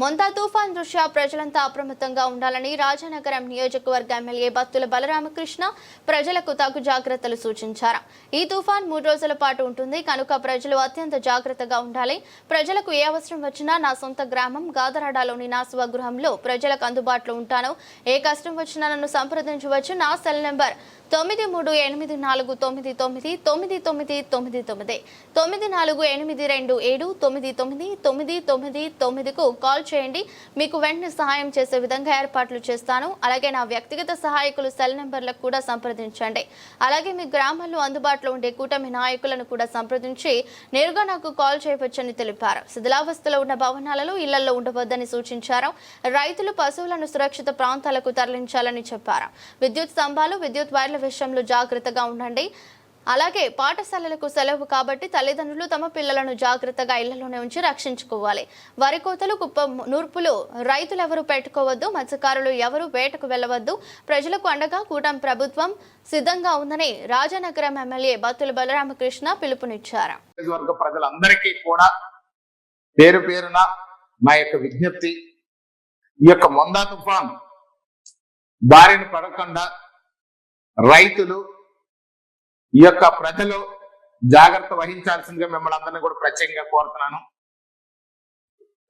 మొంతా తుఫాన్ దృష్ట్యా ప్రజలంతా అప్రమత్తంగా ఉండాలని రాజానగరం నియోజకవర్గ ఎమ్మెల్యే బత్తుల బలరామకృష్ణ ప్రజలకు తగు జాగ్రత్తలు సూచించారు. ఈ తుఫాన్ మూడు రోజుల పాటు ఉంటుంది. కనుక ప్రజలు అత్యంత జాగ్రత్తగా ఉండాలి. ప్రజలకు ఏ అవసరం వచ్చినా నా సొంత గ్రామం గాదరాడాలోని నా స్వగృహంలో ప్రజలకు అందుబాటులో ఉంటాను. ఏ కష్టం వచ్చినా నన్ను సంప్రదించవచ్చు. నా సెల్ నెంబర్ తొమ్మిది మూడు ఎనిమిది నాలుగు తొమ్మిది తొమ్మిది తొమ్మిది తొమ్మిది తొమ్మిది తొమ్మిది తొమ్మిది నాలుగు ఎనిమిది రెండు ఏడు తొమ్మిది తొమ్మిది తొమ్మిది తొమ్మిది తొమ్మిదికు కాల్ చేయండి. మీకు వెంటనే సహాయం చేసే విధంగా ఏర్పాట్లు చేస్తాను. అలాగే నా వ్యక్తిగత సహాయకులు సెల్ నెంబర్లకు కూడా సంప్రదించండి. అలాగే మీ గ్రామాల్లో అందుబాటులో ఉండే కూటమి నాయకులను కూడా సంప్రదించి నేరుగా నాకు కాల్ చేయవచ్చని తెలిపారు. శిథిలావస్థలో ఉన్న భవనాలలో ఇళ్ళలో ఉండవద్దని సూచించారు. రైతులు పశువులను సురక్షిత ప్రాంతాలకు తరలించాలని చెప్పారు. విద్యుత్ స్తంభాలు విద్యుత్ వైర్ల విషయంలో జాగ్రత్తగా ఉండండి. అలాగే పాఠశాలలకు సెలవు కాబట్టి తల్లిదండ్రులు తమ పిల్లలను జాగ్రత్తగా ఇళ్ళలోనే ఉంచి రక్షించుకోవాలి. వరి కోతలు కుప్ప నూర్పులు రైతులు ఎవరు పెట్టుకోవద్దు మత్స్యకారులు ఎవరు వేటకు వెళ్ళవద్దు ప్రజలకు అండగా కూటమి ప్రభుత్వం సిద్ధంగా ఉందని రాజానగరం ఎమ్మెల్యే బత్తుల బలరామకృష్ణ పిలుపునిచ్చారు. ప్రజలందరికీ కూడా పేరు పేరున మా యొక్క విజ్ఞప్తి ఈ యొక్క మొందా తుఫాన్ బారిన పడకుండా రైతులు ఈ యొక్క ప్రజలు జాగ్రత్త వహించాల్సిందిగా మిమ్మల్ని అందరినీ కూడా ప్రత్యేకంగా కోరుతున్నాను.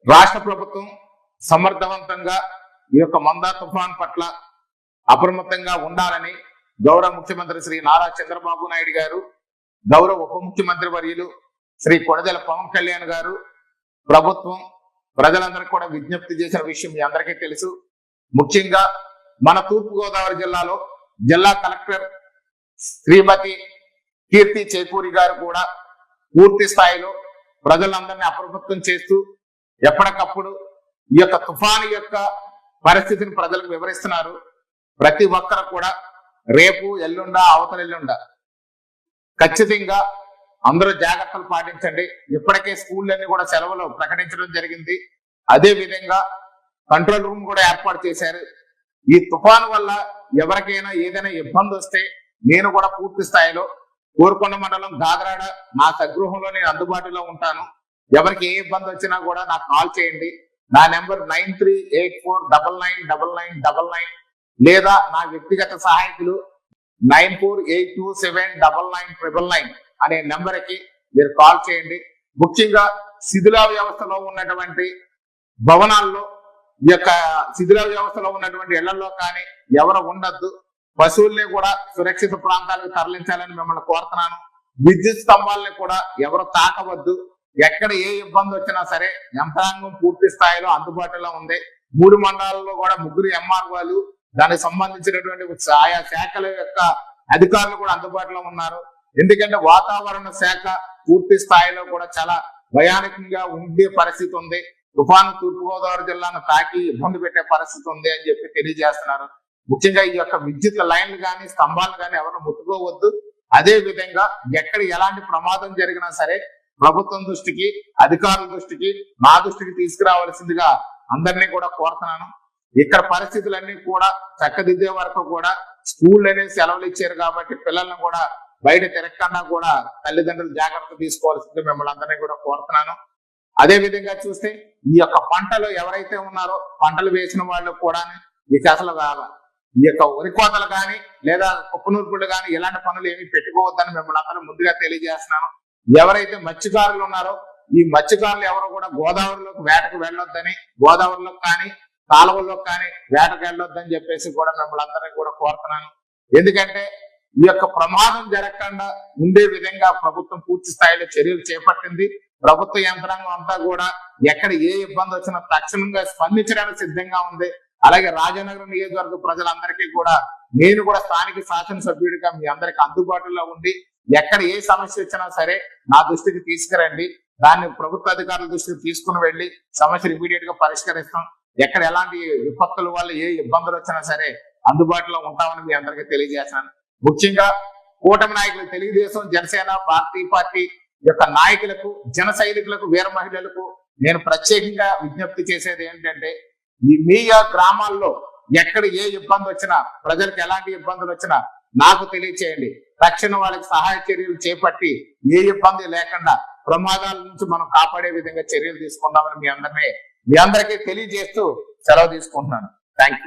రాష్ట్ర ప్రభుత్వం సమర్థవంతంగా ఈ యొక్క మందా తుఫాన్ పట్ల అప్రమత్తంగా ఉండాలని గౌరవ ముఖ్యమంత్రి శ్రీ నారా చంద్రబాబు నాయుడు గారు గౌరవ ఉప ముఖ్యమంత్రి వర్యులు శ్రీ కొడదెల పవన్ కళ్యాణ్ గారు ప్రభుత్వం ప్రజలందరికీ కూడా విజ్ఞప్తి చేసిన విషయం మీ అందరికీ తెలుసు. ముఖ్యంగా మన తూర్పుగోదావరి జిల్లాలో జిల్లా కలెక్టర్ శ్రీమతి కీర్తి చేకూరి గారు కూడా పూర్తి స్థాయిలో ప్రజలందరినీ అప్రమత్తం చేస్తూ ఎప్పటికప్పుడు ఈ యొక్క తుఫాను యొక్క పరిస్థితిని ప్రజలకు వివరిస్తున్నారు. ప్రతి ఒక్కరు కూడా రేపు ఎల్లుండ అవతల ఎల్లుండ ఖచ్చితంగా అందరూ జాగ్రత్తలు పాటించండి. ఇప్పటికే స్కూళ్ళన్నీ కూడా సెలవులు ప్రకటించడం జరిగింది. అదే విధంగా కంట్రోల్ రూమ్ కూడా ఏర్పాటు చేశారు. ఈ తుఫాను వల్ల ఎవరికైనా ఏదైనా ఇబ్బంది వస్తే నేను కూడా పూర్తి స్థాయిలో కోరుకొండ మండలం దాదరాడ నా సగృహంలో నేను అందుబాటులో ఉంటాను. ఎవరికి ఏ ఇబ్బంది వచ్చినా కూడా నాకు కాల్ చేయండి. నా number nine three eight four double nine double nine double nine లేదా నా వ్యక్తిగత సహాయకులు nine four eight two seven double nine triple nine అనే నెంబర్కి మీరు కాల్ చేయండి. ముఖ్యంగా శిథిల వ్యవస్థలో ఉన్నటువంటి భవనాల్లో ఈ యొక్క శిథిల వ్యవస్థలో ఉన్నటువంటి ఇళ్ళలో కానీ ఎవరు ఉండద్దు. పశువుల్ని కూడా సురక్షిత ప్రాంతాలకు తరలించాలని మిమ్మల్ని కోరుతున్నాను. విద్యుత్ స్తంభాలని కూడా ఎవరు తాకవద్దు. ఎక్కడ ఏ ఇబ్బంది వచ్చినా సరే యంత్రాంగం పూర్తి స్థాయిలో అందుబాటులో ఉంది. మూడు మండలాల్లో కూడా ముగ్గురు ఎంఆర్ఓలు దానికి సంబంధించినటువంటి ఆయా శాఖల యొక్క అధికారులు కూడా అందుబాటులో ఉన్నారు. ఎందుకంటే వాతావరణ శాఖ పూర్తి స్థాయిలో కూడా చాలా భయానకంగా ఉండే పరిస్థితి ఉంది. తుఫాను తూర్పుగోదావరి జిల్లాను తాకి ఇబ్బంది పెట్టే పరిస్థితి ఉంది అని చెప్పి తెలియజేస్తున్నారు. ముఖ్యంగా ఈ యొక్క విద్యుత్ లైన్లు కానీ స్తంభాలు కానీ ఎవరు ముట్టుకోవద్దు. అదే విధంగా ఎక్కడ ఎలాంటి ప్రమాదం జరిగినా సరే ప్రభుత్వం దృష్టికి అధికారుల దృష్టికి మా దృష్టికి తీసుకురావాల్సిందిగా అందరినీ కూడా కోరుతున్నాను. ఇక్కడ పరిస్థితులన్నీ కూడా చక్కదిద్దే వరకు కూడా స్కూల్ అనేది సెలవులు ఇచ్చారు కాబట్టి పిల్లల్ని కూడా బయట తిరగకుండా కూడా తల్లిదండ్రులు జాగ్రత్త తీసుకోవాల్సింది మిమ్మల్ని అందరినీ కూడా కోరుతున్నాను. అదే విధంగా చూస్తే ఈ యొక్క పంటలు ఎవరైతే ఉన్నారో పంటలు వేసిన వాళ్ళు కూడా ఇక అసలు ఈ యొక్క వరి కోతలు కానీ లేదా కుప్పనూర్పులు కానీ ఇలాంటి పనులు ఏమీ పెట్టుకోవద్దని మిమ్మల్ని అందరూ ముందుగా తెలియజేస్తున్నాను. ఎవరైతే మత్స్యకారులు ఉన్నారో ఈ మత్స్యకారులు ఎవరు కూడా గోదావరిలోకి వేటకు వెళ్ళొద్దని గోదావరిలోకి కానీ కాలువల్లోకి కానీ వేటకు వెళ్ళొద్దని చెప్పేసి కూడా మిమ్మల్ని అందరినీ కూడా కోరుతున్నాను. ఎందుకంటే ఈ యొక్క ప్రమాదం జరగకుండా ఉండే విధంగా ప్రభుత్వం పూర్తి స్థాయిలో చర్యలు చేపట్టింది. ప్రభుత్వ యంత్రాంగం అంతా కూడా ఎక్కడ ఏ ఇబ్బంది వచ్చినా తక్షణంగా స్పందించడానికి సిద్ధంగా ఉంది. అలాగే రాజనగరం నియోజకవర్గ ప్రజలందరికీ కూడా నేను కూడా స్థానిక శాసనసభ్యుడిగా మీ అందరికి అందుబాటులో ఉండి ఎక్కడ ఏ సమస్య వచ్చినా సరే నా దృష్టికి తీసుకురండి. దాన్ని ప్రభుత్వ అధికారుల దృష్టికి తీసుకుని వెళ్ళి సమస్యలు ఇమీడియట్గా పరిష్కరిస్తాం. ఎక్కడ ఎలాంటి విపత్తుల వల్ల ఏ ఇబ్బందులు వచ్చినా సరే అందుబాటులో ఉంటామని మీ అందరికీ తెలియజేస్తాను. ముఖ్యంగా కూటమి నాయకులు తెలుగుదేశం జనసేన భారతీయ పార్టీ యొక్క నాయకులకు జన సైనికులకు వీర మహిళలకు నేను ప్రత్యేకంగా విజ్ఞప్తి చేసేది ఏంటంటే మీ యొక్క గ్రామాల్లో ఎక్కడ ఏ ఇబ్బంది వచ్చినా ప్రజలకు ఎలాంటి ఇబ్బందులు వచ్చినా నాకు తెలియచేయండి. తక్షణ వాళ్ళకి సహాయ చర్యలు చేపట్టి ఏ ఇబ్బంది లేకుండా ప్రమాదాల నుంచి మనం కాపాడే విధంగా చర్యలు తీసుకుందామని మీ అందరినీ మీ అందరికీ తెలియజేస్తూ సెలవు తీసుకుంటున్నాను. Thank you